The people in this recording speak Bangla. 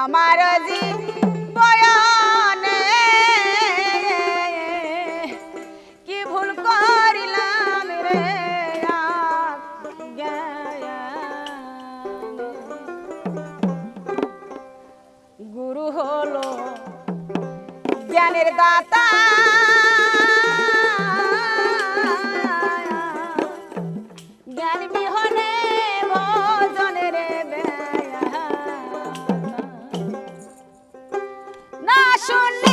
আমার জি ভুল করিলাম রে গুরু হলো জ্ঞানের দাতা। শুনি।